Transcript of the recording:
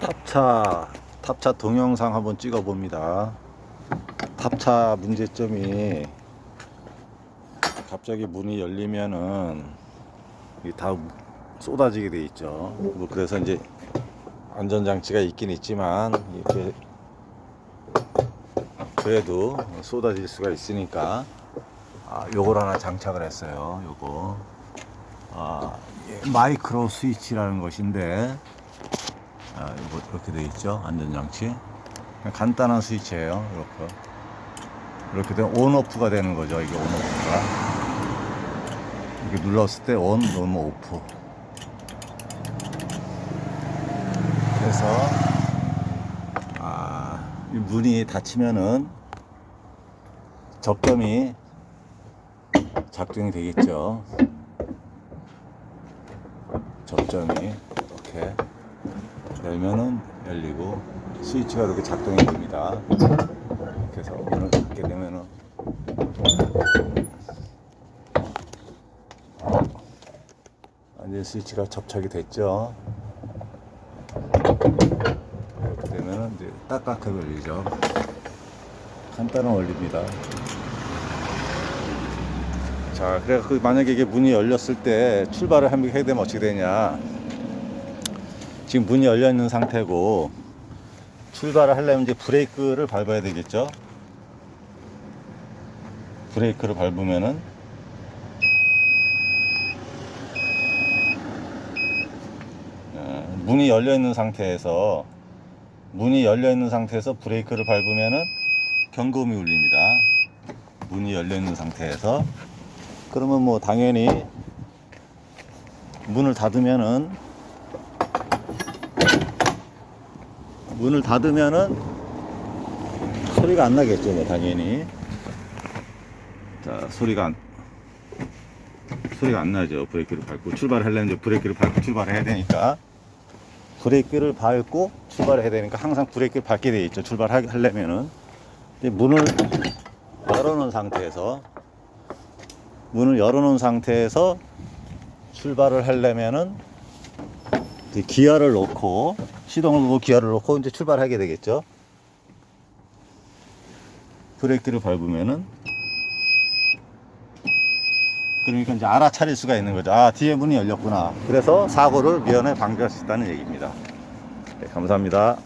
탑차 탑차 동영상 한번 찍어 봅니다. 탑차 문제점이 갑자기 문이 열리면은 다 쏟아지게 돼 있죠. 뭐 그래서 이제 안전장치가 있긴 있지만 이렇게 그래도 쏟아질 수가 있으니까 아, 요걸 하나 장착을 했어요. 요거 아, 마이크로 스위치라는 것인데 아, 이거 이렇게 돼 있죠. 안전장치. 간단한 스위치예요. 이렇게. 이렇게 되면 온오프가 되는 거죠. 이게 온오프가. 이렇게 눌렀을 때 온, 누르면 오프. 그래서 아, 이 문이 닫히면은 접점이 작동이 되겠죠. 접점이 이렇게 열면은 열리고 스위치가 이렇게 작동이 됩니다. 이렇게 해서 문을 닫게 되면은 완전 스위치가 접착이 됐죠. 이렇게 되면은 이제 딱딱하게 열리죠. 간단한 원리입니다. 자, 그래 그 만약에 이게 문이 열렸을 때 출발을 하게 되면 어떻게 되냐? 지금 문이 열려 있는 상태고 출발을 하려면 이제 브레이크를 밟아야 되겠죠? 브레이크를 밟으면은 어, 문이 열려 있는 상태에서 문이 열려 있는 상태에서 브레이크를 밟으면은 경고음이 울립니다. 문이 열려 있는 상태에서 그러면 뭐 당연히 문을 닫으면은 문을 닫으면은 소리가 안 나겠죠, 뭐 당연히. 자, 소리가 안 소리가 안 나죠. 브레이크를 밟고 출발하려면 이제 브레이크를 밟고 출발을 해야 되니까 브레이크를 밟고 출발을 해야 되니까 항상 브레이크를 밟게 돼 있죠. 출발하려면은 문을 열어놓은 상태에서 문을 열어놓은 상태에서 출발을 하려면은 기아를 놓고 시동을 놓고 기아를 놓고 이제 출발하게 되겠죠. 브레이크를 밟으면은 그러니까 이제 알아차릴 수가 있는 거죠. 아 뒤에 문이 열렸구나. 그래서 사고를 미연에 방지할 수 있다는 얘기입니다. 네, 감사합니다.